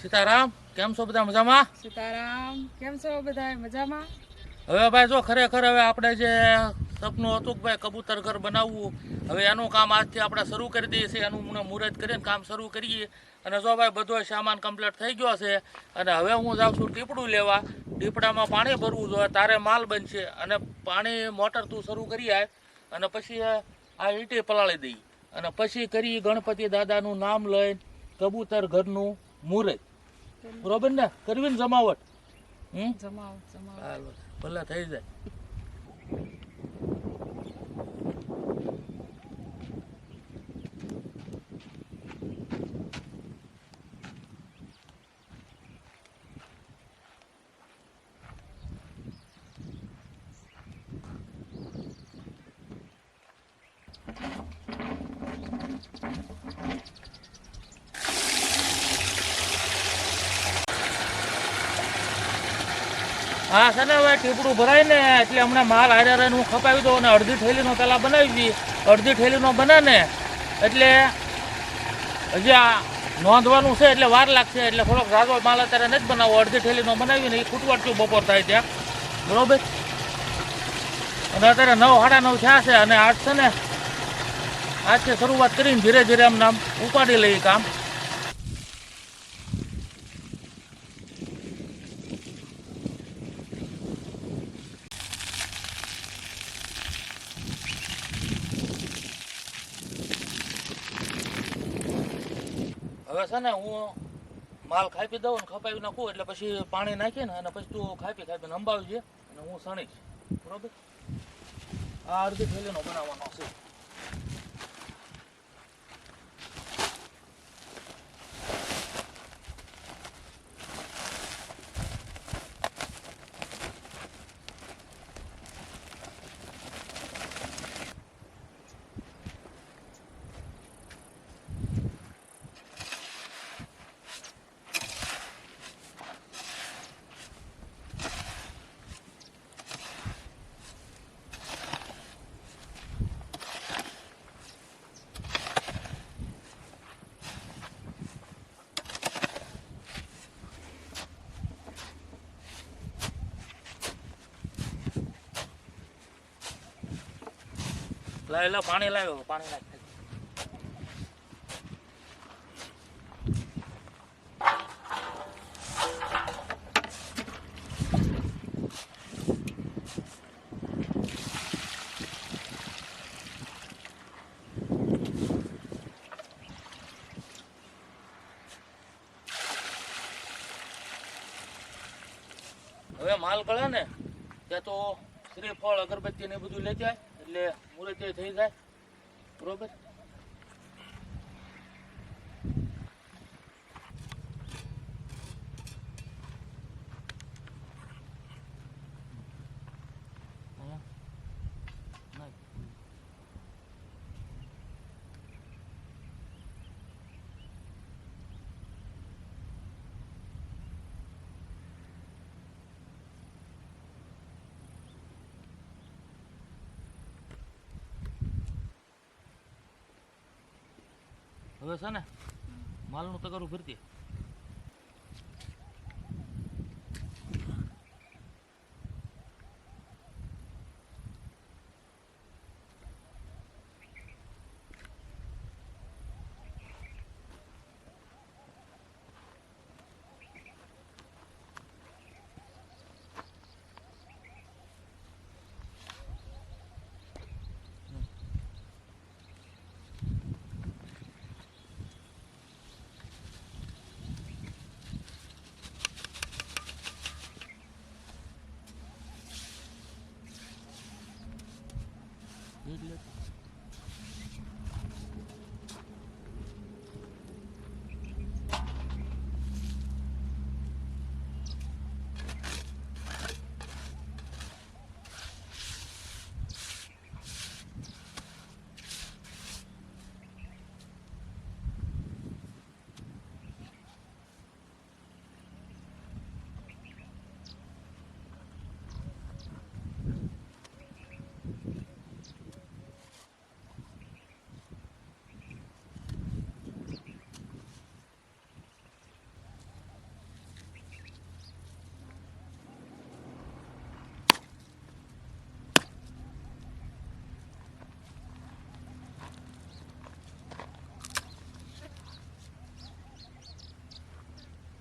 સીતારામ કેમ છો બધા મજામાં? સીતારામ કેમ છો બધા મજામાં? હવે ભાઈ જો ખરેખર હવે આપણે જે સપનું હતું કે ભાઈ કબૂતર ઘર બનાવવું હવે એનું કામ આજથી આપણે શરૂ કરી દઈએ છીએ એનું મને મુહૂર્ત કરીને કામ શરૂ કરીએ. અને જો ભાઈ બધો સામાન કમ્પ્લીટ થઈ ગયો છે અને હવે હું જાઉં છું ટીપડું લેવા. ટીપડામાં પાણી ભરવું જોઈએ તારે માલ બનશે અને પાણી મોટર તું શરૂ કરી આય અને પછી આ ઈંટી પલાળી દઈ. અને પછી કરી ગણપતિ દાદાનું નામ લઈને કબૂતર ઘરનું મુહૂર્ત. બરોબર ને? કરવી ને જમાવટ. હમ? જમાવટ જમાવ ભલે થઈ જાય. હા, છે ને, હવે ટીપડું ભરાય ને, એટલે હમણાં માલ હારે રહીને હું ખપાવી દઉં અને અડધી થેલીનો પેલા બનાવી દઈએ અડધી થેલીનો બને ને, એટલે હજી આ નોંધવાનું છે, એટલે વાર લાગશે, એટલે થોડોક રાજો માલ અત્યારે નથી બનાવવો. અડધી થેલીનો બનાવીને એ ખૂટવાટલું બપોર થાય ત્યાં. બરોબર? અને અત્યારે નવ, સાડા નવ થયા છે, અને આજ છે ને આજથી શરૂઆત કરીને ધીરે ધીરે આમ નામ ઉપાડી લઈએ કામ. હવે છે ને હું માલ ખાપી દઉં ને ખપાવી નાખું, એટલે પછી પાણી નાખીને અને પછી તું ખાપી ખાપીને અંબાવજે અને હું સણીશ બરોબર? આ અડધી થેલીનો બનાવવાનો છે. લાવ લાવ પાણી લાવ્યો પાણી લાવ હવે માલ કળે ને, ત્યાં તો શ્રીફળ, અગરબત્તી ને બધું મુહૂર્ત થઈ જાય? બરોબર અહીંયા. નાખ. હવે છે ને માલનું તગારું ભરતી good.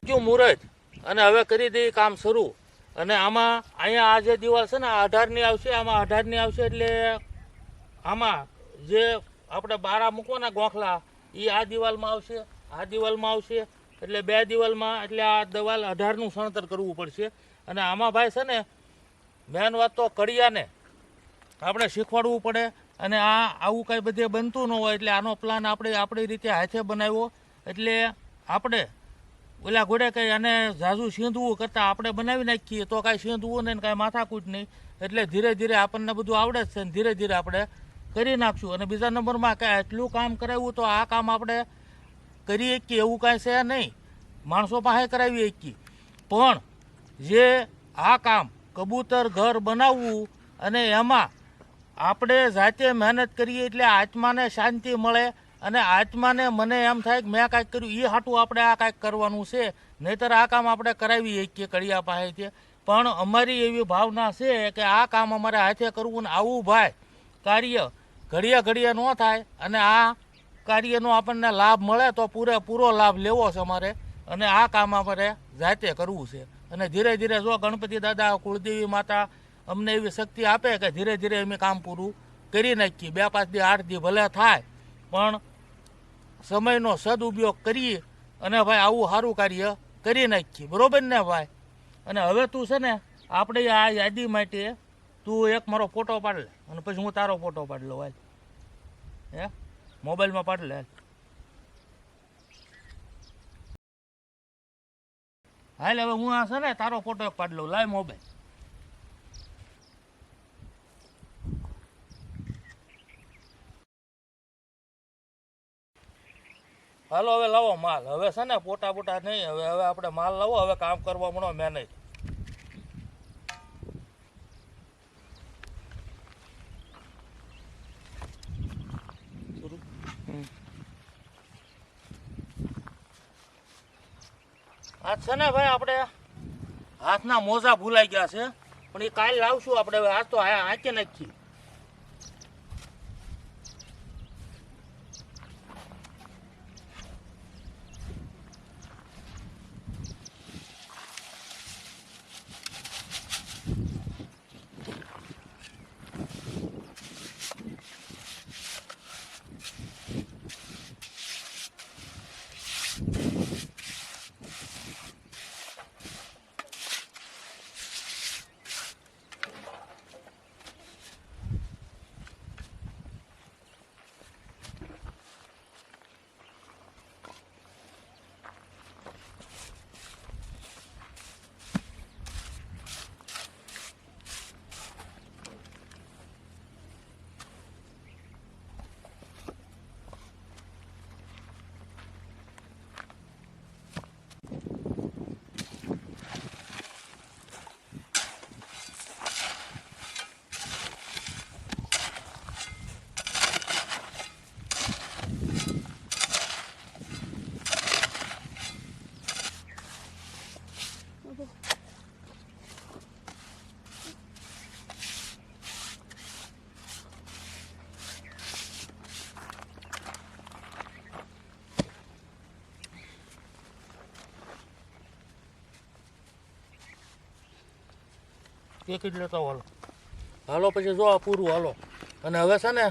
નાખ્યું મુહૂર્ત અને હવે કરી દઈએ કામ શરૂ. અને આમાં અહીંયા આ જે દિવાલ છે ને, આ અઢારની આવશે, આમાં અઢારની આવશે એટલે આમાં જે આપણે બારા મૂકવાના ગોખલા એ આ દિવાલમાં આવશે, આ દિવાલમાં આવશે, એટલે બે દિવાલમાં, એટલે આ દિવાલ અઢારનું સણતર કરવું પડશે. અને આમાં ભાઈ છે ને, મેન વાત તો કડિયાને. આપણે શીખવાડવું પડે, અને આ આવું કાંઈ બધે બનતું ન હોય, એટલે આનો પ્લાન આપણે આપણી રીતે હાથે બનાવ્યો. એટલે આપણે ઓલા ઘોડે કંઈ આને ઝાઝુ સીંધવું કરતાં આપણે બનાવી નાખીએ તો કાંઈ સીંધવું નહીં કાંઈ માથાકૂટ નહીં. એટલે ધીરે ધીરે આપણને બધું આવડે જ છે ને ધીરે ધીરે આપણે કરી નાખશું. અને બીજા નંબરમાં કાંઈ એટલું કામ કરાવ્યું તો આ કામ આપણે કરી શકીએ એવું કાંઈ છે નહીં. માણસો પાસે કરાવી શકીએ. પણ જે આ કામ કબૂતર ઘર બનાવવું અને એમાં આપણે જાતે મહેનત કરીએ એટલે આત્માને શાંતિ મળે અને આત્માને મને એમ થાય કે મેં કાંઈક કર્યું એ હાટું આપણે આ કાંઈક કરવાનું છે. નહીતર આ કામ આપણે કરાવી શકીએ કડિયા પાસેથી. પણ અમારી એવી ભાવના છે કે આ કામ અમારે હાથે કરવું ને આવું ભાઈ કાર્ય ઘડિયા ઘડિયા ન થાય અને આ કાર્યનો આપણને લાભ મળે તો પૂરેપૂરો લાભ લેવો છે અમારે. અને આ કામ અમારે જાતે કરવું છે. અને ધીરે ધીરે જો ગણપતિ દાદા, કુળદેવી માતા અમને એવી શક્તિ આપે કે ધીરે ધીરે અમે કામ પૂરું કરી નાખીએ. બે પાંચ દી, આઠ દી ભલે થાય પણ સમયનો સદુપયોગ કરીએ અને ભાઈ આવું સારું કાર્ય કરી નાખીએ. બરાબર ને ભાઈ? અને હવે તું છે ને, આપણે આ યાદી માટે તું એક મારો ફોટો પાડ લે. અને પછી હું તારો ફોટો પાડી લઉં, હાલ. હે? મોબાઈલમાં પાડ લે, હાલ. હવે હું આ છે ને, તારો ફોટો એક પાડી લઉં. લાય મોબાઈલ. હાલો, હવે લાવો માલ. હવે છે ને પોટા પોટા નહીં, હવે હવે આપણે માલ લાવો, હવે કામ કરવા મળો મેં નહીં આ છે ને ભાઈ આપણે હાથના મોજા ભૂલાઈ ગયા છે. પણ એ કાલ લાવશું આપણે. હવે આજ તો આંચે નાખીએ. ટિકિટ લેતા હાલો. હાલો, પછી જો આ પૂરું, હાલો. અને હવે છે ને,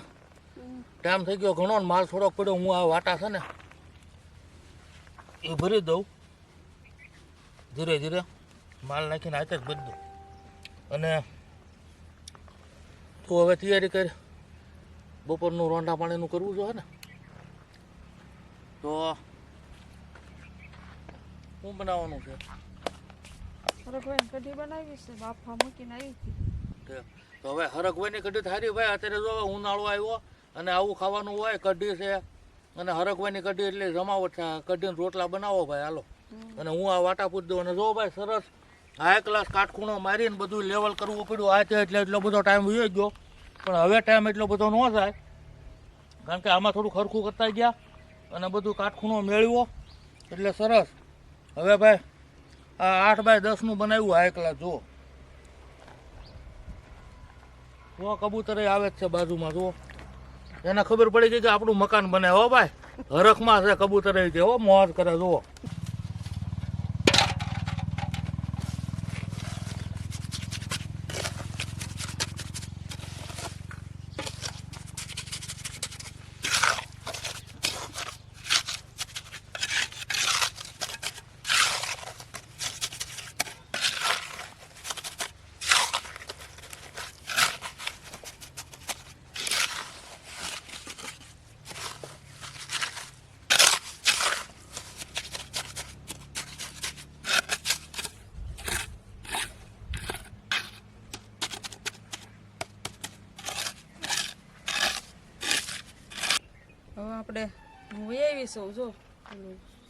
ટાઈમ થઈ ગયો ઘણો માલ થોડોક પડ્યો, હું આ વાટા છે ને, એ ભરી દઉં. ધીરે ધીરે માલ નાખીને હાથે જ ભરી દઉં. અને તું હવે તૈયારી કરી. બપોરનું રોંડા પાણીનું કરવું જોઈએ ને? તો શું બનાવવાનું છે? હરખભાઈ કઢી બનાવી છે બાફા મૂકીને આવી હતી. તો હવે કઢી થારી ભાઈ અત્યારે જો ઉનાળો આવ્યો અને આવું ખાવાનું હોય કઢી છે અને હરકભાઈની કઢી એટલે જમાવટ છે. કઢીને રોટલા બનાવો ભાઈ હાલો. અને હું આ વાટા પૂરી દઉં. અને જો ભાઈ સરસ હાઈ ક્લાસ કાટખૂણો મારીને બધું લેવલ કરવું પડ્યું. આ છે એટલે એટલો બધો ટાઈમ વયો ગયો. પણ હવે ટાઈમ એટલો બધો ન થાય કારણ કે આમાં થોડું ખરખું કરતા ગયા અને બધું કાટખૂણો મેળવ્યો. એટલે સરસ. હવે ભાઈ આ આઠ બાય દસનું બનાવ્યું આ એકલા, જુઓ. જો કબૂતર આવે જ છે બાજુમાં, જુઓ. એને ખબર પડી ગઈ કે આપણું મકાન બને, હો ભાઈ. હરખમાં છે કબૂતર કે હો મોજ કરે, જુઓ. સૌ જો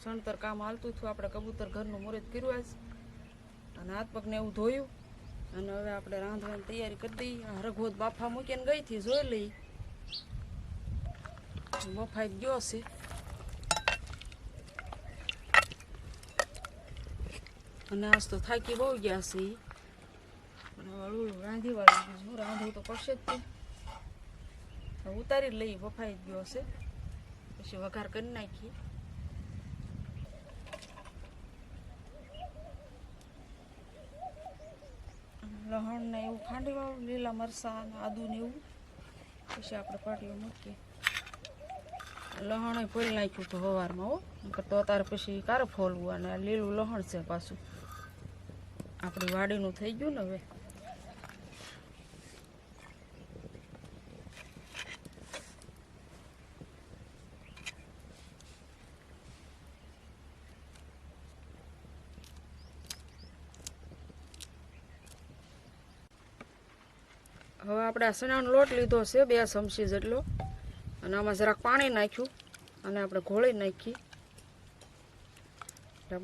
સણતર કામ હાલતું હતું આપણે કબૂતર ઘરનું મુહૂર્ત કર્યું આજ. અને હાથ પગને એવું ધોયું. અને હવે આપણે રાંધવાની તૈયારી કરી દઈ રઘોત બાફા મૂકીને ગઈ હતી, જોઈ લઈ. બફાઈ ગયો છે. અને આજ તો થાકી બહુ ગયા છે. રાંધી વાળું બીજું રાંધવું તો પડશે જ તે. ઉતારી જ લઈએ બફાઈ ગયો હશે પછી વઘાર કરી નાખીએ લહણ ને એવું ખાંડી વાળું લીલા મરચાં આદુ ને એવું પછી આપણે પાટીઓ મૂકીએ લહણ ફોલી નાખ્યું તો સવારમાં હો તો અત્યારે પછી કારે ફોલવું અને લીલું લહણ છે પાછું આપણી વાડીનું થઈ ગયું ને હવે આપણે આ સણાનો લોટ લીધો છે, બે ચમચી જેટલો. અને આમાં જરાક પાણી નાખ્યું અને આપણે ઘોળી નાખી.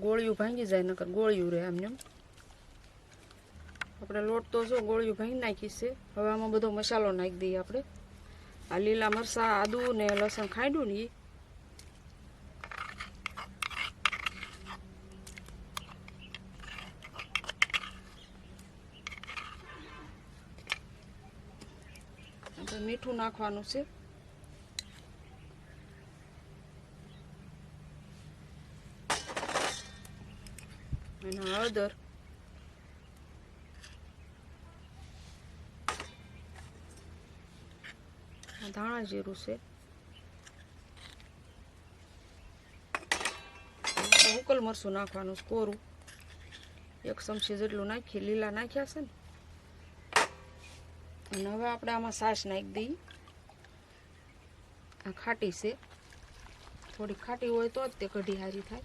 ગોળિયું ભાંગી જાય, નકર ગોળિયું રહે એમને એમ. આપણે લોટ તો જો ગોળિયું ભાંગી નાખી છે. હવે આમાં બધો મસાલો નાખી દઈએ આપણે. આ લીલા મરચાં, આદુ ને લસણ ખાંડ્યું ને એ આપણે મીઠું નાખવાનું છે. અને હળદર. ધાણા જીરું છે. અને ઉકલ મરચું નાખવાનું, કોરું. એક ચમચી જેટલું નાખી, લીલા નાખ્યા છે ને. અને હવે આપણે આમાં સાસ નાખી દઈએ. આ ખાટી છે. થોડી ખાટી હોય તો જ તે કઢી હારી થાય.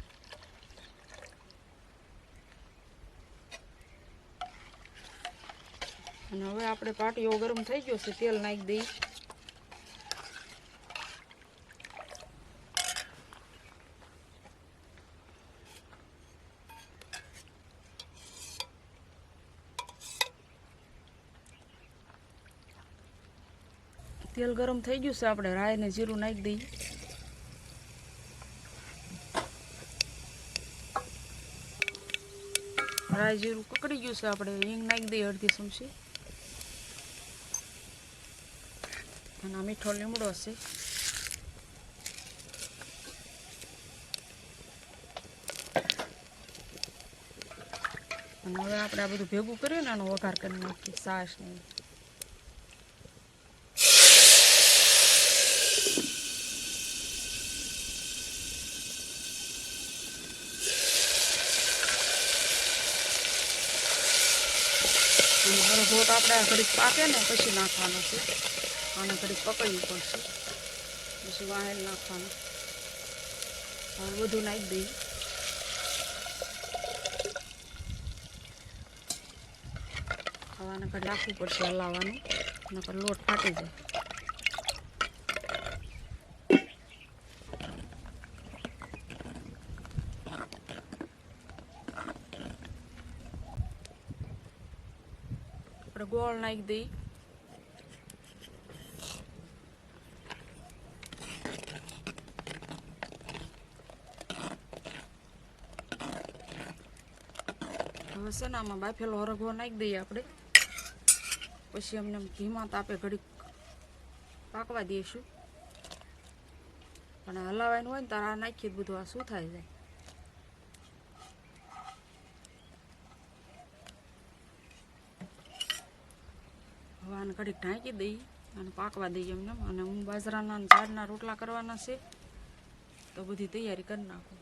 અને હવે આપણે પાટીઓ ગરમ થઈ ગયો છે, તેલ નાખી દઈએ. તેલ ગરમ થઈ ગયું છે, આપણે રાય ને જીરું નાખી દઈએ. રાય જીરું કકડી ગયું છે, આપણે હિંગ નાખી દઈએ અડધી ચમચી. અને મીઠો લીમડો છે. હવે આપણે આ બધું ભેગું કર્યું ને આનો વઘાર કરી નાખીએ સાસ ને ગોટ આપણે ઘડીક પાકે ને પછી નાખવાનો છે. આને ઘડીક પકડવું પડશે. પછી વાહેલ નાખવાનું. હવે બધું નાખી દઈએ. હવે આને ઘડી રાખવું પડશે હલાવવાનું. નકર લોટ ફાટી જાય આપણે ગોળ નાખી દઈ હવે છે આમાં બાફેલો હરગવો નાખી દઈએ આપણે. પછી અમને ઘીમાં તાપે ઘડીક પાકવા દઈશું. અને હલાવાયનું હોય ને તારા નાખીએ બધું આ શું થાય જાય. આને ઘડીક ઢાંકી દઈએ અને પાકવા દઈએ એમને. અને હું બાજરાના ઝાડના રોટલા કરવાના છે, તો બધી તૈયારી કરી નાખું.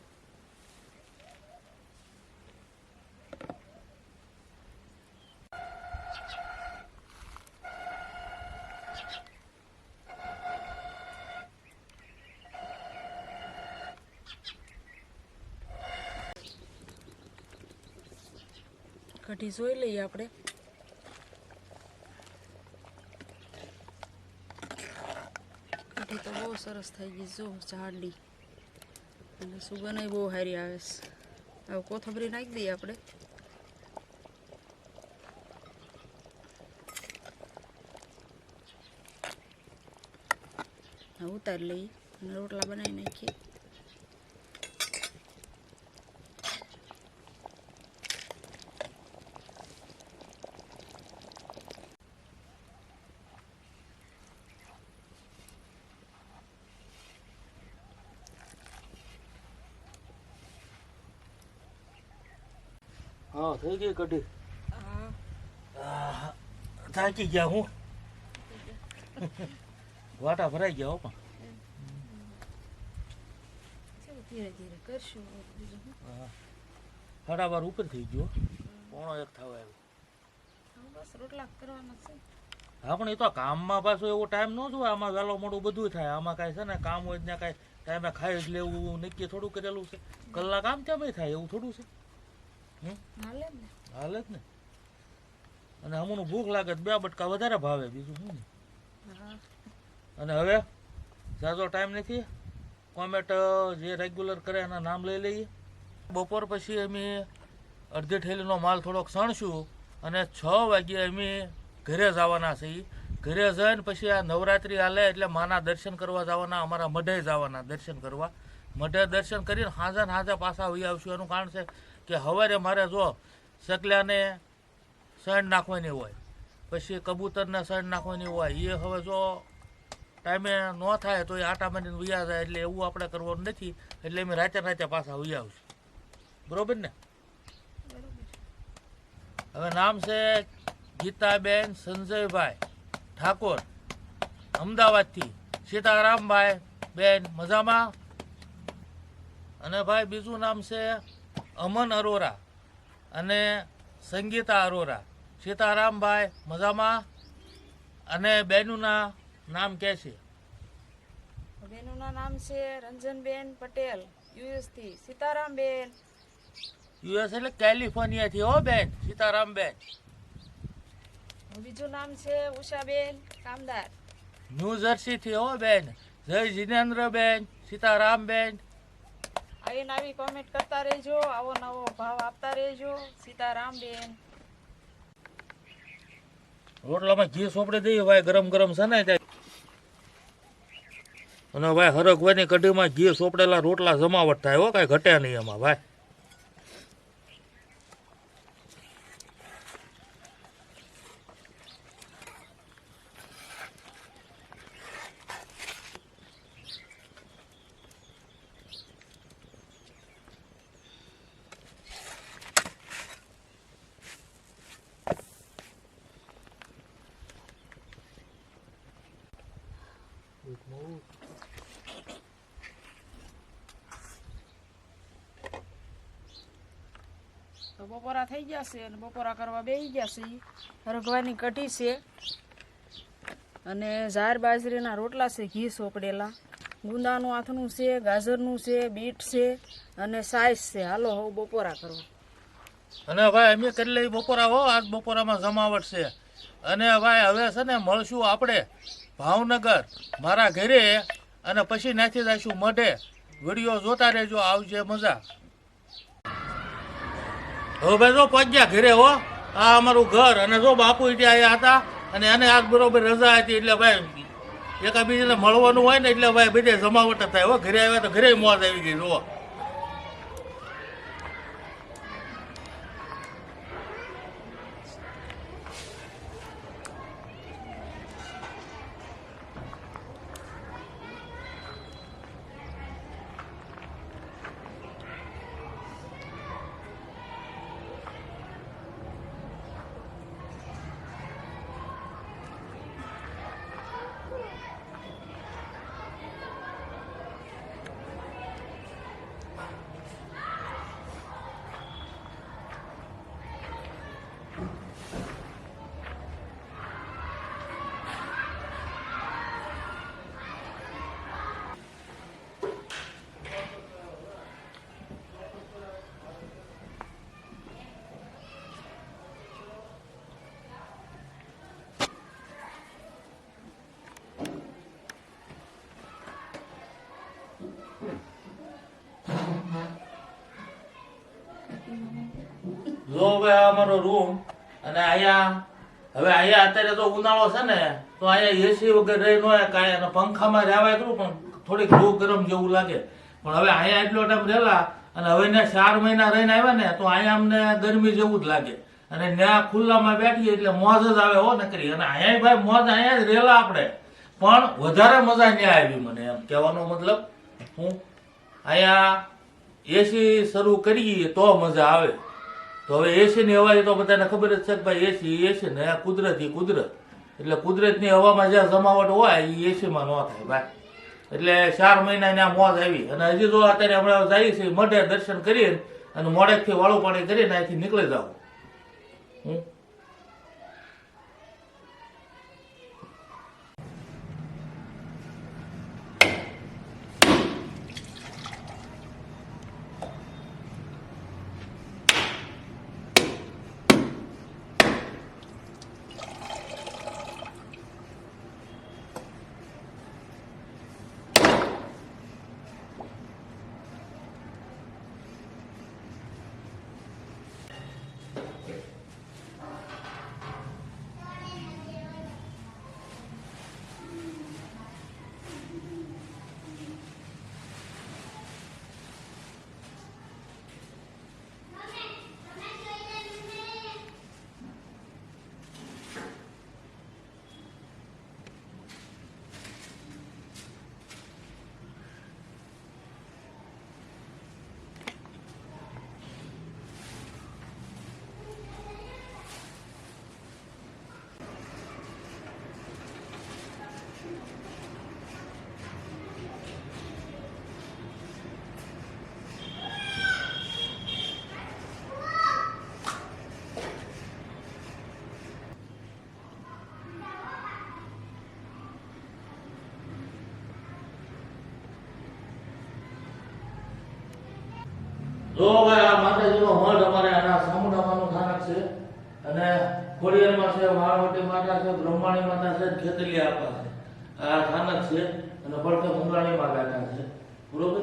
કઢી જોઈ લઈએ આપણે કઢી તો બહુ સરસ થઈ ગઈ જો જાડી અને સુગંધ બહુ સારી આવે છે. હવે કોથમરી નાખી દઈએ આપણે. ઉતારી લઈએ રોટલા બનાવી નાખીએ. થઈ ગઈ કઢી? થાકી ગયા હું. વાટા ભરાઈ ગયા હો પણ. ધીરે ધીરે કરશું. હા. સાડા બાર ઉપર થઈ ગયો. પોણો એક થવા આવ્યો. હા, બસ રોટલા કરવાના છે. હા પણ એ તો કામમાં પાછો એવો ટાઈમ ન જોવે આમાં વહેલો મોડું બધું થાય. આમાં કાંઈ છે ને કામ હોય ત્યાં કાંઈ ટાઈમે ખાઈ જ લેવું નક્કી થોડું કરેલું છે. કલાક આમ ત્યાં થાય? એવું થોડું છે? હાલે ને. હાલે જ ને? અને અમુનું ભૂખ લાગે બે બટકા વધારે ભાવે બીજું શું ને? અને હવે ઝાઝો ટાઈમ નથી. કોમેટ જે રેગ્યુલર કરે એના નામ લઈ લઈએ. બપોર પછી અમે અડધી ઠેલીનો માલ થોડોક સણશું અને છ વાગ્યે અમે ઘરે જવાના છીએ ઘરે જઈને પછી આ નવરાત્રિ હાલે એટલે માના દર્શન કરવા જવાના અમારા મઢે જવાના દર્શન કરવા. મઢે દર્શન કરીને હાજર હાજર પાછા વહી આવશું. એનું કારણ છે કે સવારે મારે જો સકલાને સણ નાખવાની હોય, પછી કબૂતરને સણ નાખવાની હોય એ હવે જો ટાઈમે ન થાય તો એ આટા મારીને ઉયા જાય એટલે એવું આપણે કરવાનું નથી, એટલે અમે રાતે રાતે પાછા ઉયા આવશું. બરોબર ને? હવે નામ છે ગીતાબેન સંજયભાઈ ઠાકોર. અમદાવાદથી. સીતારામભાઈ બેન, મજામાં? અને ભાઈ બીજું નામ છે અમન અરોરા અને સંગીતા અરોરા. સીતારામભાઈ મજામાં? અને બેનુના નામ કે છે? બેનુના નામ છે રંજનબેન પટેલ યુએસથી સીતારામબેન. યુએસ એટલે કેલિફોર્નિયાથી હો બેન સીતારામ બેન બીજું નામ છે ઉષાબેન કામદાર. ન્યૂ જર્સીથી હો બેન. જય જીનેન્દ્રબેન સીતારામબેન. આવીને નવી કોમેન્ટ કરતા રહેજો, આવો નવો ભાવ આપતા રહેજો, સીતારામબેન. રોટલામાં ઘી સોપડી દઈએ, ભાઈ ગરમ ગરમ છે ને અને ભાઈ હરગવાની કઢીમાં ઘી સોપડેલા રોટલા જમાવટ થાય હો, કાંઈ ઘટે નહીં એમાં, ભાઈ તો બપોરા થઈ ગયા અને બપોરા કરવા બેસી ગયા છે કઢી છે અને ઝાર બાજરીના રોટલા છે ઘી સોપડેલા ગુંદાનું આથનું છે, ગાજરનું છે, બીટ છે અને સાઈઝ છે. હાલો, હવે બપોરા કરવા. અને ભાઈ, અમે કરી લઈ બપોરા, હો. આજ બપોરામાં જમાવટ છે. અને ભાઈ, હવે છે ને મળશું આપણે ભાવનગર, મારા ઘરે. અને પછી નાખી દઈશું મઢે. વીડિયો જોતા રહેજો, આવજે મજા. હવે જો પહોંચ્યા ઘરે હો. આ અમારું ઘર અને જો બાપુ ત્યાં હતા અને એને આજ બરોબર રજા હતી એટલે ભાઈ એકાબીજાને મળવાનું હોય ને એટલે ભાઈ બધે જમાવટ થાય. હો, ઘરે આવ્યા તો ઘરે મોત આવી ગઈ, જુઓ. જો હવે અમારો રૂમ અને અહીંયા, હવે અહીંયા અત્યારે તો ઉનાળો છે ને, તો અહીંયા એસી વગર રહી ન કાંઈ અને પંખામાં રહેવાય ખરું, પણ થોડીક બહુ ગરમ જેવું લાગે. પણ હવે અહીંયા એટલો ટાઈમ રહેલા અને હવે ને ચાર મહિના રહીને આવ્યા ને, તો અહીંયા અમને ગરમી જેવું જ લાગે. અને ત્યાં ખુલ્લામાં બેઠીએ એટલે મોજ જ આવે હો નકરી. અને અહીંયા ભાઈ મોજ અહીંયા જ રહેલા આપણે. પણ વધારે મજા ન્યા આવી મને એમ કહેવાનો મતલબ. હું અહીંયા એસી શરૂ કરીએ તો મજા આવે. તો હવે એસીની હવા તો બધાને ખબર જ છે કે ભાઈ એસી એસી ને કુદરત કુદરતી કુદરત. એટલે કુદરતની હવામાં જ્યાં જમાવટ હોય એ એસીમાં ન થાય ભાઈ એટલે ચાર મહિના આ મોજ આવી. અને હજી તો અત્યારે હમણાં જઈએ છીએ મઢે દર્શન કરીએ અને મોડેકથી વાળું પાણી કરીને અહીંથી નીકળી જાવ હું જો ભાઈ આ માતાજીનો મઢ અમારે આના સામુડામાનું સ્થાનક છે અને ખોડિયારમાં છે મહાવટી માતા છે, બ્રહ્માણી માતા છે ખેતલી આપા છે. આ સ્થાનક છે અને પડખે મુંગાણીમાં બેઠા છે. બરોબર?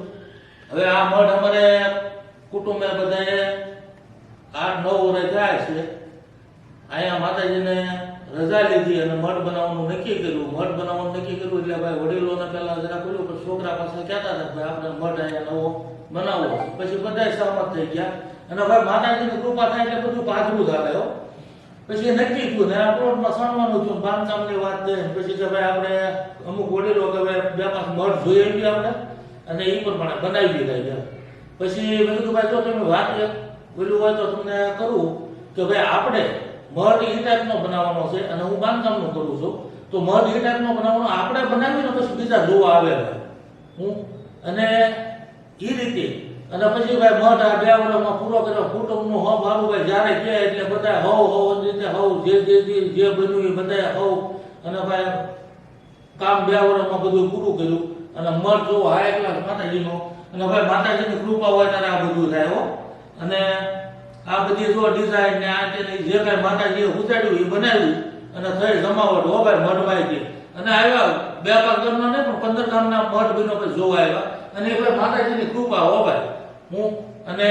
હવે આ મઢ અમારે કુટુંબે બધાએ આઠ નવ વર્ષ થાય છે. અહીંયા માતાજીને રજા લીધી અને મઠ બનાવવાનું નક્કી કર્યું. મઠ બનાવવાનું નક્કી કર્યું એટલે ભાઈ વડીલોને પહેલા જરા કર્યું, પણ છોકરા પાસે કહેતા હતા ભાઈ આપણે મઠ અહીંયા નવો બનાવવો પછી બધા સહમત થઈ ગયા. અને ભાઈ માતાજીની કૃપા થાય એટલે બધું પાછું ચાલે પછી નક્કી થયું ને આ પ્લોટમાં સણવાનું થયું બાંધકામની વાત થઈ પછી કે ભાઈ આપણે અમુક વડીલો કે ભાઈ બે પાંચ મઠ જોઈએ એમ આપણે અને એ પ્રમાણે બનાવી દીધા ગયા પછી મેં કીધું, ભાઈ જો તમે વાત પેલું હોય તો તમને કરું કે ભાઈ આપણે મઠ એ ટાઈપનો બનાવવાનો છે અને હું બાંધકામનું કરું છું. તો મધ એ ટાઈપનો બનાવવાનો આપણે બનાવીને પછી બીજા જોવા આવે ભાઈ હું અને એ રીતે અને પછી ભાઈ મધ આ બે વર્ષમાં પૂરો કર્યો. કુટુંબનું હવ મારું ભાઈ જ્યારે કહે એટલે બધા હવ હવ રીતે હવ, જે જે જે બન્યું એ બધા હવ. અને ભાઈ કામ બે વર્ષમાં બધું પૂરું કર્યું. અને મઠ જો હાઈ ક્લાસ માતાજીનો. અને ભાઈ માતાજીની કૃપા હોય ત્યારે આ બધું થાય હો. અને આ બધી જો ડિઝાઇન ને આ તે જે કાંઈ માતાજીએ ઉતાર્યું, એ બનાવ્યું અને થઈ જમાવટ હોભાઈ મઢવાઈ ગઈ અને આવ્યા બે પાંચ ગામના નહીં, પણ પંદર ગામના મઢ બીનો પછી જોવા આવ્યા. અને એ ભાઈ માતાજીની કૃપા હોભાઈ હું અને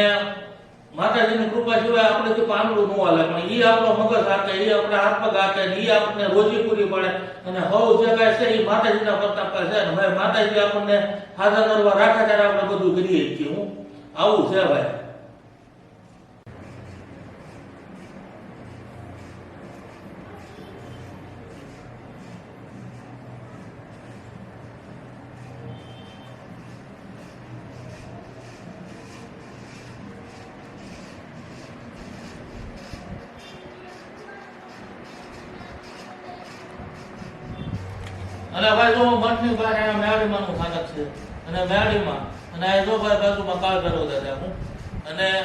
માતાજીની કૃપા સિવાય આપણે જે પાંદડું ન હાલે, પણ એ આપણો મગજ હાકે એ આપણે હાથ પગ હાકે, ને એ આપણને રોજી પૂરી પડે. અને હવ જે કાંઈ છે એ માતાજીના પ્રતાપ પર છે ને ભાઈ, માતાજી આપણને હાજર કરવા રાખે ત્યારે આપણે બધું કરીએ છીએ. હું આવું છે ભાઈ. અને ભાઈ જો મઠની બહાર એના મેળીમાં નું સ્થાનક છે. અને મેળીમાં, અને આ જો ભાઈ બાજુમાં કાળ ભેરવ દાદા અને